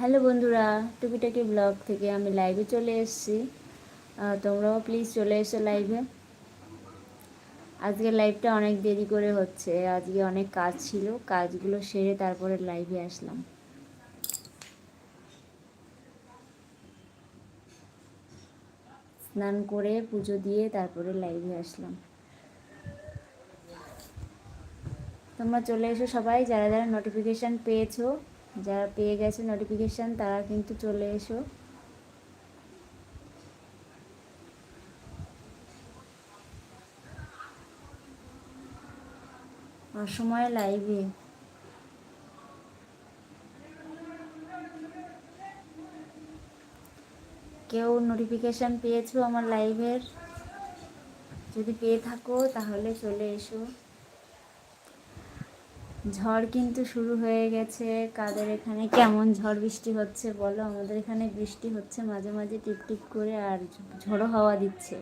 Hello বন্ধুরা, টুকিটাকি blog থেকে আমি লাইভে চলে এসেছি। তোমরাও প্লিজ চলে এসো লাইভে আজকে লাইভটা অনেক দেরি করে হচ্ছে, আজকে অনেক কাজ ছিল, কাজগুলো সেরে তারপরে লাইভে আসলাম। স্নান করে, পুজো দিয়ে তারপরে লাইভে আসলাম। তোমরা চলে এসো সবাই, যারা যারা নোটিফিকেশান পেয়েছ যারা পেয়ে গেছে নোটিফিকেশান তারা কিন্তু চলে এসো। অসময় লাইভে কেউ নোটিফিকেশান পেয়েছ আমার লাইভের যদি পেয়ে থাকো, তাহলে চলে এসো। ঝড় কিন্তু শুরু হয়ে গেছে। কাদের এখানে কেমন ঝড় বৃষ্টি হচ্ছে বলো? আমাদের এখানে বৃষ্টি হচ্ছে মাঝে মাঝে টিপ টিপ করে আর ঝোড়ো হাওয়া দিচ্ছে।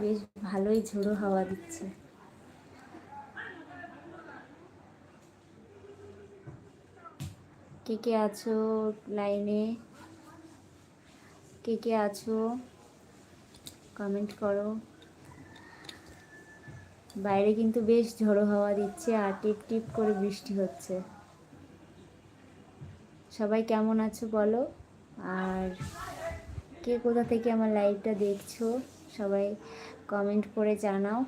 বেশ ভালোই ঝোড়ো হাওয়া দিচ্ছে। কে কে আছো লাইনে? কে কে আছো? কমেন্ট করো। বাইরে কিন্তু বেশ ঝড়ো হাওয়া দিচ্ছে আর টিপ টিপ করে বৃষ্টি হচ্ছে। সবাই কেমন আছো বলো? আর কে কোথা থেকে আমার লাইভটা দেখছ? সবাই কমেন্ট করে জানাও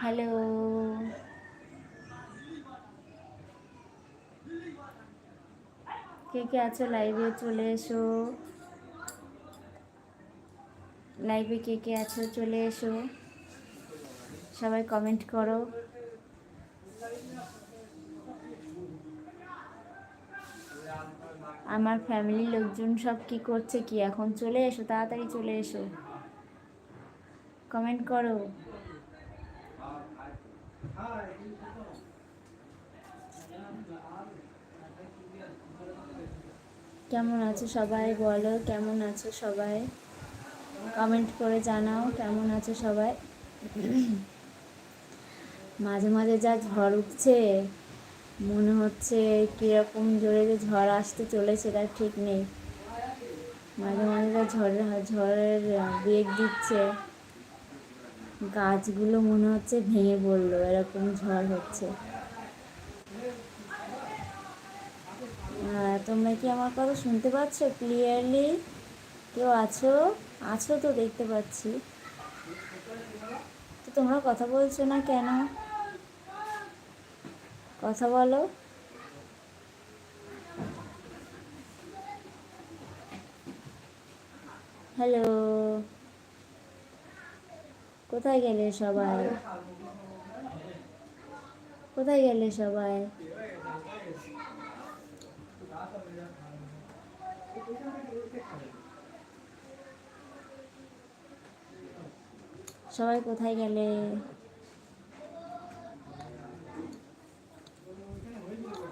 হ্যালো কে কে আছো লাইভে চলে এসো। লাইভে কে কে আছো, চলে এসো। সবাই কমেন্ট করো। আমার ফ্যামিলির লোকজন সব কি করছে, কি এখন চলে এসো, তাড়াতাড়ি চলে এসো। কমেন্ট করো। কেমন আছো সবাই? বলো, কেমন আছো সবাই? কমেন্ট করে জানাও, কেমন আছো সবাই? মাঝে মাঝে যা ঝড় উঠছে, মনে হচ্ছে কীরকম জোরে যে ঝড় আসতে চলেছে, তার ঠিক নেই। মাঝে মাঝে যা ঝড়ের ঝড়ের বেগ দিচ্ছে, গাছগুলো মনে হচ্ছে ভেঙে পড়ল, এরকম ঝড় হচ্ছে। তোমরা কি আমার কথা শুনতে পাচ্ছ? ক্লিয়ারলি কেউ আছো? আছো তো, দেখতে পাচ্ছি। তো তোমরা কথা বলছো না কেন? কথা বলো। হ্যালো কোথায় গেলে সবাই? কোথায় গেলে সবাই? সবাই কোথায় গেলে?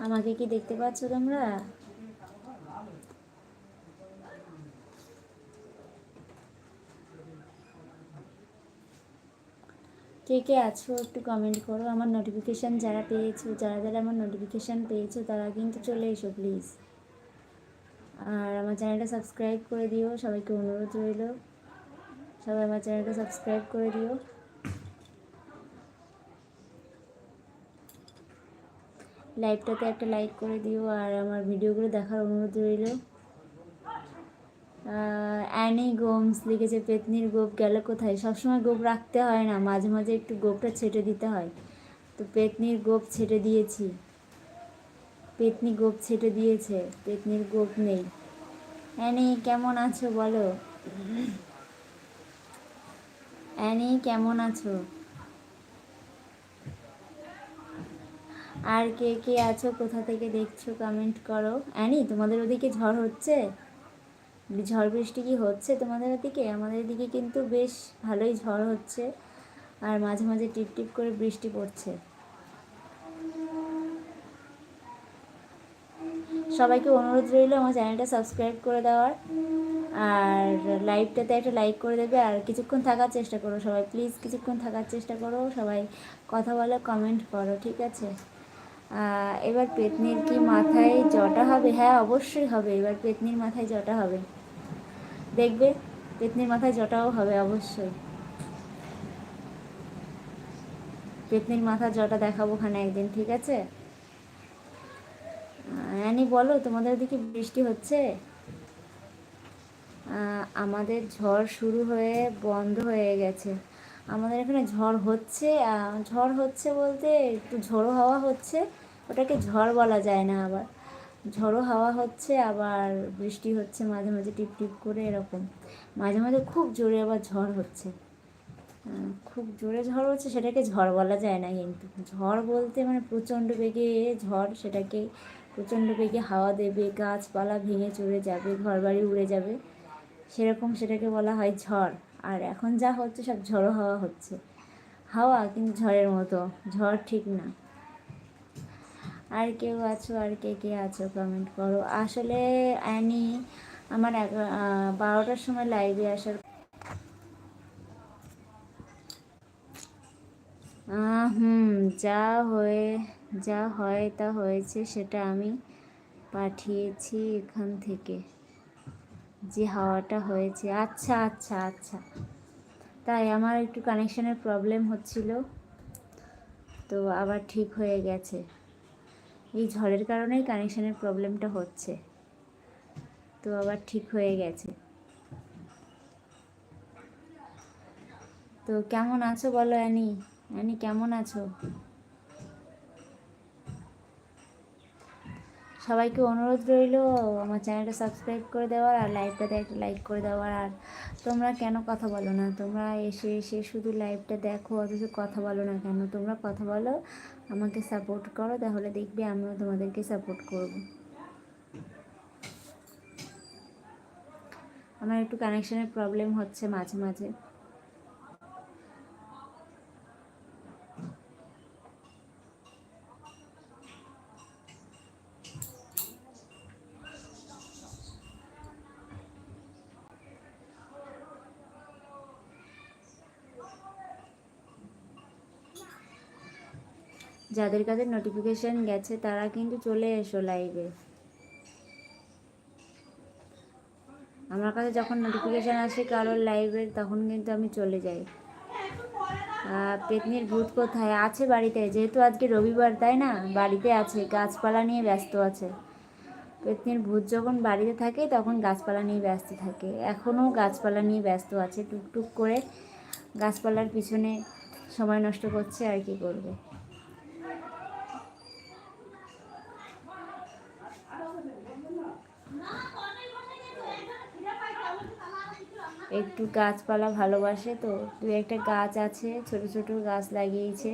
আমাকে কি দেখতে পাচ্ছ তোমরা? কে কে আছো একটু কমেন্ট করো। আমার নোটিফিকেশান যারা পেয়েছ, যারা যারা আমার নোটিফিকেশান পেয়েছ, তারা কিন্তু চলে এসো প্লিজ আর আমার চ্যানেলটা সাবস্ক্রাইব করে দিও, সবাইকে অনুরোধ রইল। সবাই আমার চ্যানেলটা সাবস্ক্রাইব করে দিও। লাইভটাতে একটা লাইক করে দিও আর আমার ভিডিওগুলো দেখার অনুরোধ রইল। অ্যানি গোমস লিখেছে, পেতনির গোপ গেল কোথায়? সবসময় গোপ রাখতে হয় না, মাঝে মাঝে একটু গোপটা ছেটে দিতে হয়। তো পেতনির গোপ ছেটে দিয়েছি। পেতনি গোপ ছেটে দিয়েছে, পেতনির গোপ নেই। অ্যানি, কেমন আছো বলো? অ্যানি, কেমন আছো? আর কে কে আছো? কোথা থেকে দেখছ? কমেন্ট করো। অ্যানি, তোমাদের ওদিকে ঝড় হচ্ছে? ঝড় বৃষ্টি কি হচ্ছে তোমাদের ওদিকে? আমাদের দিকে কিন্তু বেশ ভালোই ঝড় হচ্ছে। আর মাঝে মাঝে টিপ টিপ করে বৃষ্টি পড়ছে। সবাইকে অনুরোধ রইল আমার চ্যানেলটা সাবস্ক্রাইব করে দেওয়ার। আর লাইভটাতে একটা লাইক করে দেবে। আর কিছুক্ষণ থাকার চেষ্টা করো সবাই। প্লিজ কিছুক্ষণ থাকার চেষ্টা করো। সবাই কথা বলো, কমেন্ট করো, ঠিক আছে? এবার পেতনির কি মাথায় জটা হবে? হ্যাঁ অবশ্যই হবে। এবার পেতনির মাথায় জটা হবে। দেখবে? পেতনির মাথায় জটাও হবে অবশ্যই। পেতনির মাথা জটা দেখাবো ওখানে একদিন, ঠিক আছে? অ্যানি বলো, তোমাদের দিকে বৃষ্টি হচ্ছে? আমাদের ঝড় শুরু হয়ে বন্ধ হয়ে গেছে। আমাদের এখানে ঝড় হচ্ছে ঝড় হচ্ছে বলতে একটু ঝড়ো হাওয়া হচ্ছে, ওটাকে ঝড় বলা যায় না আবার। ঝড়ো হাওয়া হচ্ছে, আবার বৃষ্টি হচ্ছে, মাঝে মাঝে টিপ টিপ করে এরকম। মাঝে মাঝে খুব জোরে আবার ঝড় হচ্ছে। খুব জোরে ঝড় হচ্ছে, সেটাকে ঝড় বলা যায় না কিন্তু। ঝড় বলতে মানে প্রচণ্ড বেগে ঝড়, সেটাকে প্রচণ্ড বেগে হাওয়া দেবে, গাছপালা ভেঙে চড়ে যাবে, ঘরবাড়ি উড়ে যাবে, সেরকম সেটাকে বলা হয় ঝড়। আর এখন যা হচ্ছে সব ঝড়ো হাওয়া হচ্ছে। হাওয়া কিন্তু ঝড়ের মতো, ঝড় ঠিক না। আর কেউ আছো, আর কে কে আছো কমেন্ট করো। আসলে অ্যানি আমার বারোটার সময় লাইভে আসার হুম, যা হয়ে যা হয় তা হয়েছে সেটা আমি পাঠিয়েছি এখান থেকে। যে হাওয়াটা হয়েছে। আচ্ছা আচ্ছা আচ্ছা। তাই আমার একটু কানেকশানের প্রবলেম হচ্ছিল। তো আবার ঠিক হয়ে গেছে। এই ঝড়ের কারণেই কানেকশানের প্রবলেমটা হচ্ছে। তো আবার ঠিক হয়ে গেছে। তো কেমন আছো বলো অ্যানি? অ্যানি কেমন আছো? সবাইকে অনুরোধ রইল, আমার চ্যানেলটা সাবস্ক্রাইব করে দেওয়ার আর লাইভটাতে একটা লাইক করে দেওয়ার। আর তোমরা কেন কথা বলো না? তোমরা এসে এসে শুধু লাইভটা দেখো, অথচ কথা বলো না কেন? তোমরা কথা বলো, আমাকে সাপোর্ট করো, তাহলে দেখবে আমিও তোমাদেরকে সাপোর্ট করব। আমার একটু কানেকশনের প্রবলেম হচ্ছে মাঝে মাঝে। যাদের কাছে নোটিফিকেশান গেছে, তারা কিন্তু চলে এসো লাইভে আমার কাছে যখন নোটিফিকেশান আসে কারোর লাইভের তখন কিন্তু আমি চলে যাই। পেতনির ভূত কোথায়? আছে বাড়িতে, যেহেতু আজকে রবিবার, তাই না? বাড়িতে আছে, গাছপালা নিয়ে ব্যস্ত আছে। পেতনির ভূত যখন বাড়িতে থাকে, তখন গাছপালা নিয়ে ব্যস্ত থাকে। এখনও গাছপালা নিয়ে ব্যস্ত আছে, টুকটুক করে গাছপালার পিছনে সময় নষ্ট করছে, আর কি করবে? একটু গাছপালা ভালোবাসে তো। দু একটা গাছ আছে, ছোট ছোট গাছ লাগিয়েছে।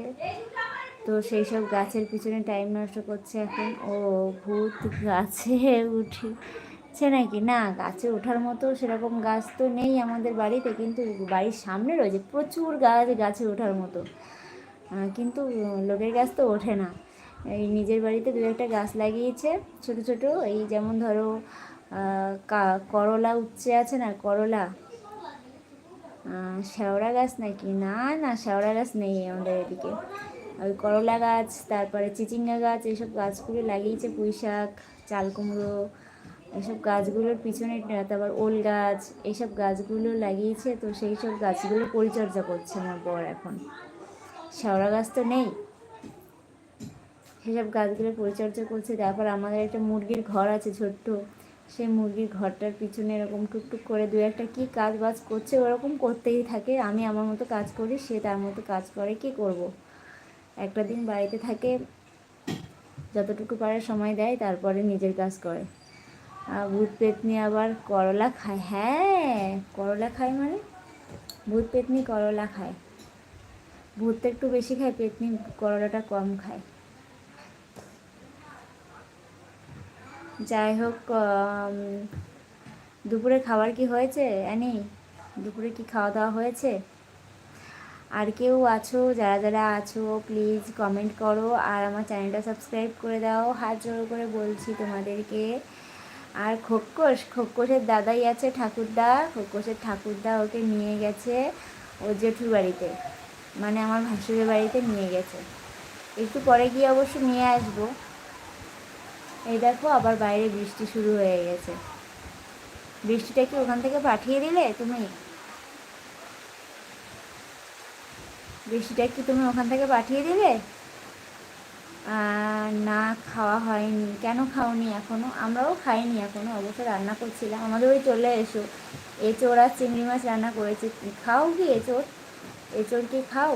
তো সেই সব গাছের পিছনে টাইম নষ্ট করছে এখন। ও ভূত গাছে উঠেছে নাকি? না, গাছে ওঠার মতো সেরকম গাছ তো নেই আমাদের বাড়িতে, কিন্তু বাড়ির সামনে রয়েছে প্রচুর গাছ, গাছে ওঠার মতো। কিন্তু লোকের গাছ তো ওঠে না। এই নিজের বাড়িতে দু একটা গাছ লাগিয়েছে, ছোট ছোট। এই যেমন ধরো করলা উচ্ছে আছে না, করলা। আহ, শ্যাওড়া গাছ নাকি? না না শ্যাওড়া গাছ নেই আমাদের এদিকে। ওই করলা গাছ তারপরে চিচিঙ্গা গাছ এইসব গাছগুলো লাগিয়েছে পুঁই শাক চাল কুমড়ো এইসব গাছগুলোর পিছনে তারপর ওল গাছ এইসব গাছগুলো লাগিয়েছে। তো সেই সব গাছগুলো পরিচর্যা করছে আমার বর এখন। শ্যাওড়া গাছ তো নেই। সেসব গাছগুলো পরিচর্যা করছে। তারপর আমাদের একটা মুরগির ঘর আছে ছোট্ট। সেই মুরগির ঘরটার পিছনে এরকম টুকটুক করে দু একটা কী কাজ বাজ করছে, ওরকম করতেই থাকে। আমি আমার মতো কাজ করি, সে তার মতো কাজ করে, কি করব। একটা দিন বাড়িতে থাকে, যতটুকু পারে সময় দেয়, তারপরে নিজের কাজ করে। আর ভূত পেতনি আবার করলা খায়। হ্যাঁ করলা খায় মানে? ভূত পেতনি করলা খায়। ভূতটা একটু বেশি খায়, পেতনি করলাটা কম খায়। যাই হোক দুপুরে খাবার কি হয়েছে, অ্যানি? দুপুরে কি খাওয়া দাওয়া হয়েছে? আর কেউ আছো, যারা যারা আছো প্লিজ কমেন্ট করো আর আমার চ্যানেলটা সাবস্ক্রাইব করে দাও। হাত জোড় করে বলছি তোমাদেরকে। আর খোকস খোকসের দাদাই আছে ঠাকুরদা। খোকসের ঠাকুরদা ওকে নিয়ে গেছে ও জেঠুর বাড়িতে। মানে আমার ভাসুরের বাড়িতে নিয়ে গেছে। একটু পরে গিয়ে অবশ্য নিয়ে আসব। এই দেখো, আবার বাইরে বৃষ্টি শুরু হয়ে গেছে। বৃষ্টিটা কি ওখান থেকে পাঠিয়ে দিলে তুমি? বৃষ্টিটা কি তুমি ওখান থেকে পাঠিয়ে দিলে? না, খাওয়া হয়নি। কেন খাওনি এখনও আমরাও খাইনি এখনও অবশ্য রান্না করছিলাম। আমাদের ওই চলে এসো। এঁচোড় আর চিংড়ি মাছ রান্না করেছে। খাও কি এঁচোড়? এঁচোড় কি খাও?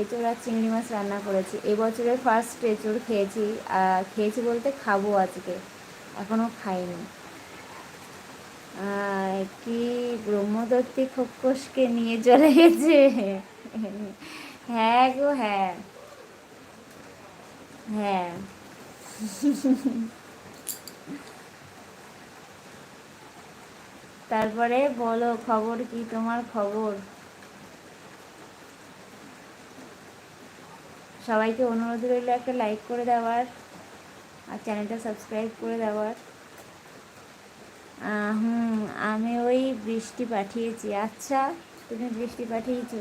এঁচোড় আর চিংড়ি মাছ রান্না করেছি। এবছরের ফার্স্ট এঁচোড় খেয়েছি খেয়েছি বলতে খাব আজকে। এখনও খাইনি। কি ব্রহ্মদত্তী খোকসকে নিয়ে চলে গেছে? হ্যাঁ গো হ্যাঁ। হ্যাঁ। তারপরে বলো খবর কি? তোমার খবর? সবাইকে অনুরোধ রইল একটা লাইক করে দেওয়ার আর চ্যানেলটা সাবস্ক্রাইব করে দেওয়ার। হুম, আমি ওই বৃষ্টি পাঠিয়েছি। আচ্ছা তুমি বৃষ্টি পাঠিয়েছো?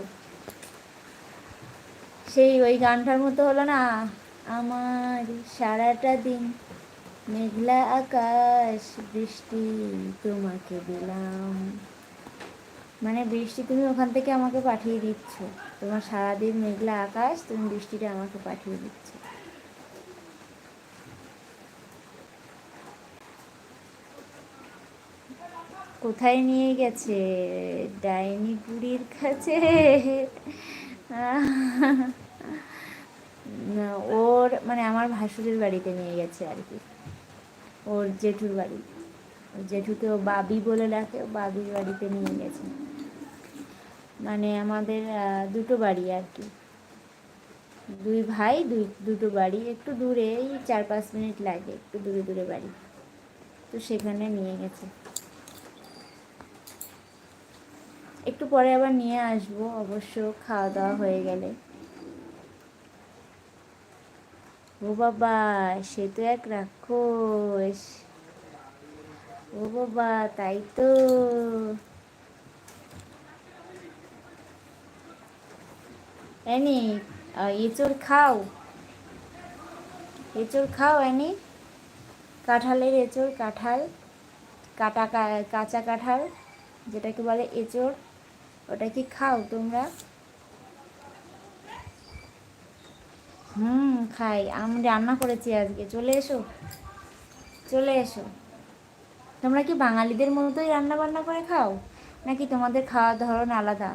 সেই ওই গানটার মতো হলো না? আমার সারাটা দিন মেঘলা আকাশ, বৃষ্টি তোমাকে দিলাম। মানে বৃষ্টি তুমি ওখান থেকে আমাকে পাঠিয়ে দিচ্ছ। তোমার সারাদিন মেঘলা আকাশ, তুমি বৃষ্টিটা আমাকে পাঠিয়ে দিচ্ছ। কোথায় নিয়ে গেছে? ডাইনি বুড়ির কাছে। ওর মানে আমার ভাসুরের বাড়িতে নিয়ে গেছে আর কি। ওর জেঠুর বাড়ি। জেঠুকে ও বাবি বলে ডাকে বাবির বাড়িতে নিয়ে গেছে। মানে আমাদের দুটো বাড়ি আর কি। দুই ভাই, দুই, দুটো বাড়ি। একটু দূরে, এই চার পাঁচ মিনিট লাগে, একটু দূরে দূরে বাড়ি। তো সেখানে নিয়ে গেছে। একটু পরে আবার নিয়ে আসব, অবশ্য খাওয়া দাওয়া হয়ে গেলে। ও বাবা, সে তো এক রাক্ষস। ও বাবা, তাই তো। এনি এঁচড় খাও। এঁচড় খাও, এনি। কাঁঠালের এঁচড়, কাঁঠাল, কাটা কাঁচা কাঁঠাল, যেটাকে বলে এঁচড়, ওটা কি খাও তোমরা? হুম, খাই। আমি রান্না করেছি আজকে। চলে এসো। চলে এসো। তোমরা কি বাঙালিদের মতোই রান্না বান্না করে খাও? নাকি তোমাদের খাওয়ার ধরন আলাদা?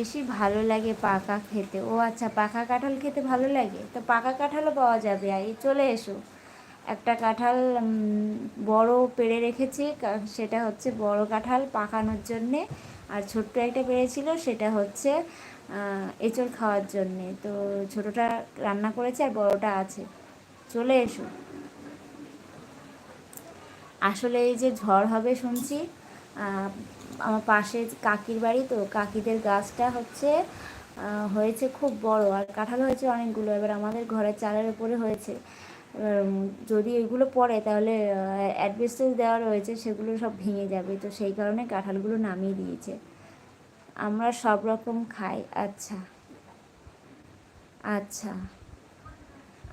বেশি ভালো লাগে পাকা খেতে। ও আচ্ছা পাকা কাঁঠাল খেতে ভালো লাগে? তো পাকা কাঁঠালও পাওয়া যাবে। আর চলে এসো। একটা কাঁঠাল বড় পেড়ে রেখেছি। সেটা হচ্ছে বড় কাঁঠাল পাকানোর জন্যে। আর ছোট্ট একটা পেরেছিল সেটা হচ্ছে এঁচড় খাওয়ার জন্যে। তো ছোটোটা রান্না করেছে আর বড়টা আছে। চলে এসো। আসলে এই যে ঝড় হবে শুনছি আমার পাশে কাকির বাড়ি তো, কাকিদের গাছটা হচ্ছে হয়েছে খুব বড় আর কাঁঠাল হয়েছে অনেকগুলো। এবার আমাদের ঘরের চালের উপরে হয়েছে। যদি এগুলো পড়ে তাহলে অ্যাডভেস্টেজ দেওয়া রয়েছে, সেগুলো সব ভেঙে যাবে। তো সেই কারণে কাঁঠালগুলো নামিয়ে দিয়েছে। আমরা সব রকম খাই। আচ্ছা। আচ্ছা।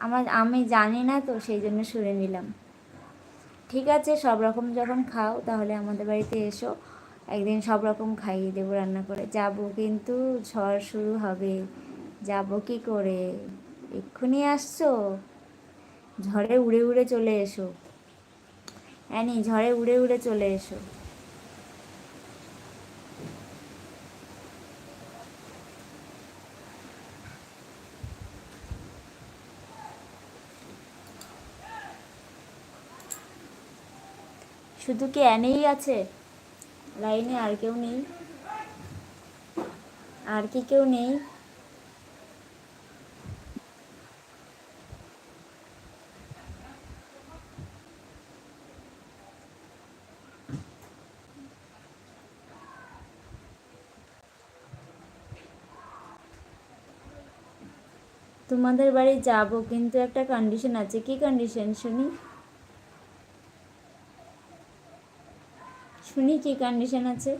আমার, আমি জানি না তো, সেই জন্য শুনে নিলাম। ঠিক আছে, সব রকম যখন খাও তাহলে আমাদের বাড়িতে এসো। একদিন সব রকম খাইয়ে দেবো রান্না করে। যাব কিন্তু ঝড় শুরু হবে। যাব কি করে? এক্ষুনি আসছো? ঝড়ে উড়ে উড়ে চলে এসো। অ্যানি, ঝড়ে উড়ে উড়ে চলে এসো। শুধু কি অ্যানেই আছে? লাইনে আর কেউ নেই। আর কি কেউ নেই? তোমাদের বাড়ি যাব, কিন্তু একটা কন্ডিশন আছে। কি কন্ডিশন শুনি? শুনি কি কন্ডিশন আছে?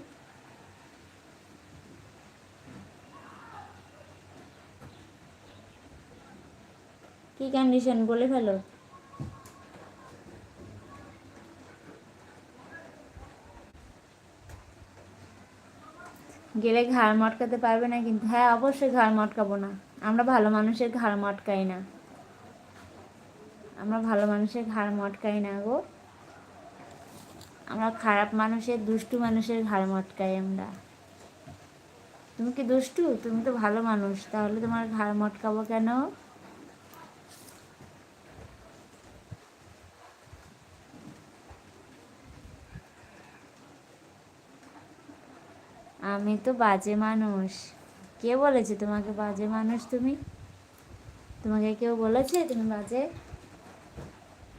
কি কন্ডিশন বলে ফেলো? গেলে ঘাড় মটকাতে পারবে না কিন্তু হ্যাঁ অবশ্যই ঘাড় মটকাবো না। আমরা ভালো মানুষের ঘাড় মটকাই না। আমরা ভালো মানুষের ঘাড় মটকাই না গো। আমরা খারাপ মানুষের, দুষ্টু মানুষের ঘাড় মটকাই আমরা। তুমি কি দুষ্টু? তুমি তো ভালো মানুষ, তাহলে তোমার ঘাড় মটকাবো কেন? আমি তো বাজে মানুষ। কে বলেছে তোমাকে বাজে মানুষ তুমি? তোমাকে কেউ বলেছে তুমি বাজে?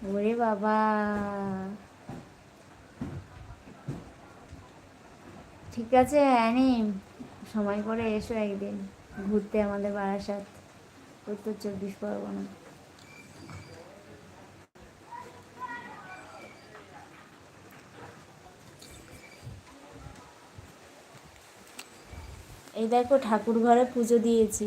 ওরে বাবা। ঠিক আছে, অ্যানি। সময় করে এসো একদিন, ঘুরতে আমাদের বারাসাত। উত্তর চব্বিশ পরগনা। এই দেখো ঠাকুর ঘরে পুজো দিয়েছি।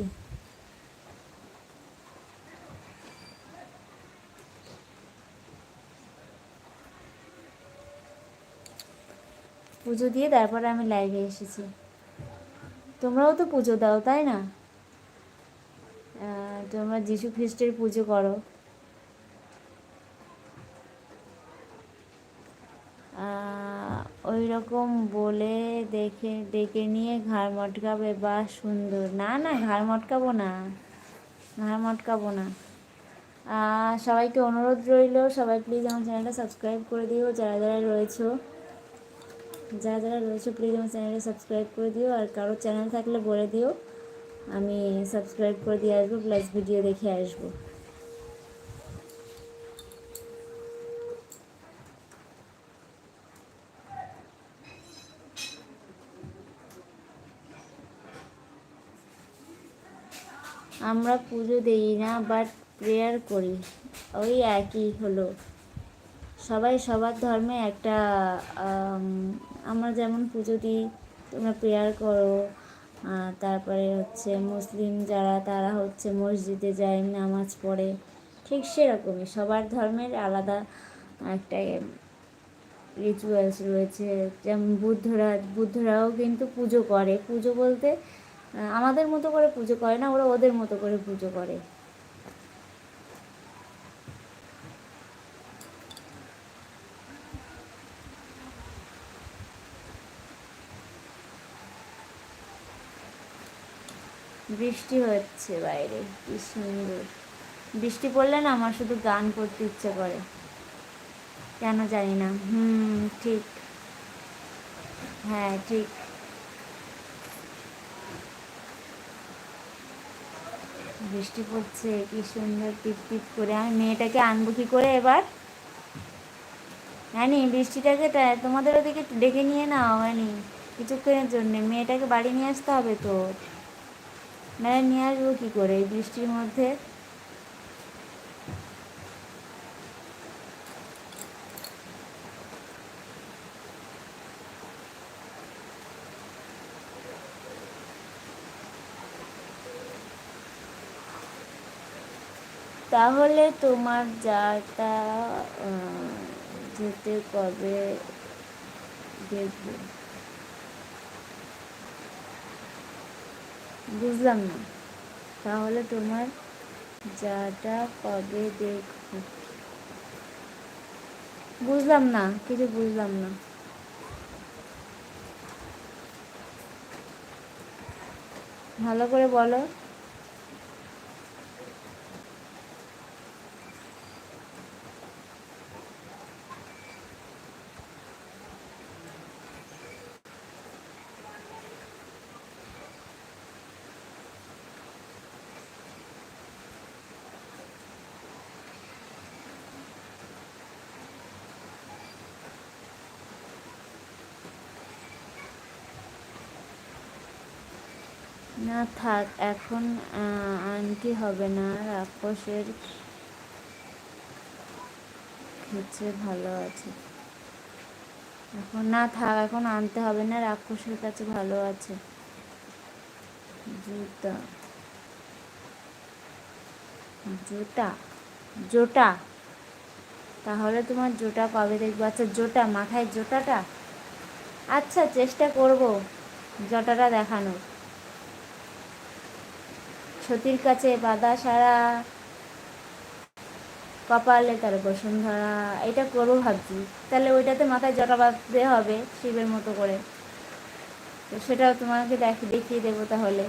পুজো দিয়ে তারপরে আমি লাইভে এসেছি। তোমরাও তো পুজো দাও, তাই না? তোমরা যিশু খ্রিস্টের পুজো করো। ওই রকম বলে দেখে, ডেকে নিয়ে ঘাড় মটকাবে, বা সুন্দর। না না, ঘাড় মটকাবো না। ঘাড় মটকাবো না। সবাইকে অনুরোধ রইল, সবাই প্লিজ আমার চ্যানেলটা সাবস্ক্রাইব করে দিও, যারা যারা রয়েছো। যারা যারা রয়েছে প্লিজ আমার চ্যানেলটা সাবস্ক্রাইব করে দিও। আর কারও চ্যানেল থাকলে বলে দিও। আমি সাবস্ক্রাইব করে দিয়ে আসব প্লাস ভিডিও দেখে আসব। আমরা পুজো দিই না বাট প্রেয়ার করি। ওই একই হলো। সবাই সবার ধর্মে একটা আমরা যেমন পুজো দিই, তোমরা প্রেয়ার করো তারপরে হচ্ছে মুসলিম যারা, তারা হচ্ছে মসজিদে যায়, নামাজ পড়ে, ঠিক সেরকমই সবার ধর্মের আলাদা একটা রিচুয়ালস রয়েছে। যেমন বুদ্ধরা, বুদ্ধরাও কিন্তু পুজো করে। পুজো বলতে আমাদের মতো করে পুজো করে না, ওরা ওদের মতো করে পুজো করে। বৃষ্টি হচ্ছে বাইরে কি সুন্দর বৃষ্টি পড়লে না আমার শুধু গান করতে ইচ্ছে করে। কেন জানি না। হুম, ঠিক। হ্যাঁ ঠিক। বৃষ্টি পড়ছে, কি সুন্দর টিপ করে। আমি মেয়েটাকে আনব কি করে এবার? হ্যানি বৃষ্টিটাকে তোমাদের ওদিকে ডেকে নিয়ে নাও হ্যানি কিছুক্ষণের জন্যে। মেয়েটাকে বাড়ি নিয়ে আসতে হবে তো? নাহলে নিয়ে আসব কী করে? এই বৃষ্টির মধ্যে। তাহলে তোমার যাটা যেতে কবে দেখব? বুঝলাম না। তাহলে তোমার যাটা কবে দেখব। বুঝলাম না, কিছু বুঝলাম না। ভালো করে বলো। না থাক, এখন আনটি হবে না। রাক্ষসের হচ্ছে ভালো আছে। এখন না থাক, এখন আনতে হবে না, রাক্ষসের কাছে ভালো আছে। জুতা। জোটা জোটা। তাহলে তোমার জোটা কবে দেখব? আচ্ছা জোটা, মাথায় জোটাটা? আচ্ছা চেষ্টা করব জটাটা দেখানোর। সতীর কাছে বাদা সারা কপালে তার বসুন্ধরা এটা করব ভাবছি। তাহলে ওইটাতে মাথায় জটা বাঁধতে হবে শিবের মতো করে। তো সেটাও তোমাকে দেখ, দেখিয়ে দেবো তাহলে।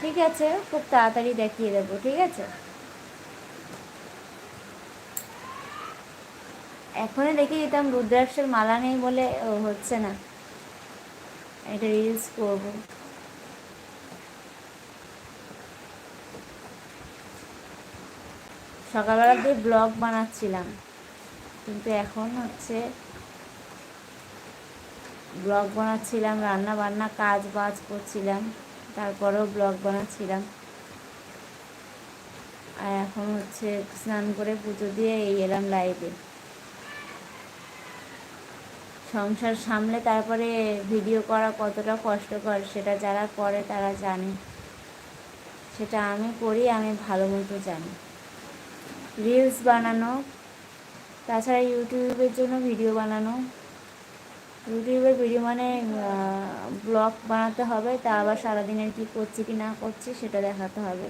ঠিক আছে, খুব তাড়াতাড়ি দেখিয়ে দেবো, ঠিক আছে? এখনই দেখিয়ে দিতাম রুদ্রাক্ষের মালা নেই বলে হচ্ছে না। এটা রিলস করব সকালবেলা দিয়ে ব্লগ বানাচ্ছিলাম। কিন্তু এখন হচ্ছে ব্লগ বানাচ্ছিলাম, রান্না বান্না কাজ বাজ করছিলাম, তারপরেও ব্লগ বানাচ্ছিলাম। আর এখন হচ্ছে স্নান করে পুজো দিয়ে এই এলাম লাইভে সংসার সামলে তারপরে ভিডিও করা কতটা কষ্টকর, সেটা যারা করে তারা জানে। সেটা আমি করি, আমি ভালো মতো জানি। রিলস বানানো, তাছাড়া ইউটিউবের জন্য ভিডিও বানানো। ইউটিউবের ভিডিও মানে ব্লগ বানাতে হবে, তা আবার সারাদিনের কী করছি কি না করছি সেটা দেখাতে হবে।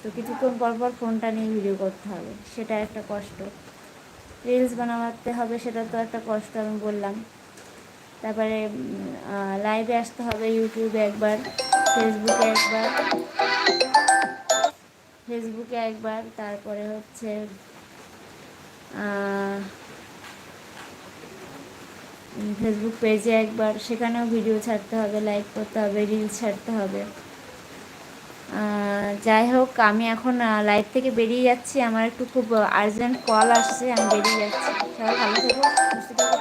তো কিছুক্ষণ পর পর ফোনটা নিয়ে ভিডিও করতে হবে, সেটা একটা কষ্ট। রিলস বানাতে হবে, সেটা তো একটা কষ্ট আমি বললাম। তারপরে লাইভে আসতে হবে ইউটিউবে একবার ফেসবুকে একবার ফেসবুকে একবার, তারপরে হচ্ছে ফেসবুক পেজে একবার, সেখানেও ভিডিও ছাড়তে হবে লাইক করতে হবে রিলস ছাড়তে হবে। যাই হোক, আমি এখন লাইভ থেকে বেরিয়ে যাচ্ছি। আমার একটু খুব আর্জেন্ট কল আসছে, আমি বেরিয়ে যাচ্ছি। সবাই ভালো থেকো, সুস্থ থেকো।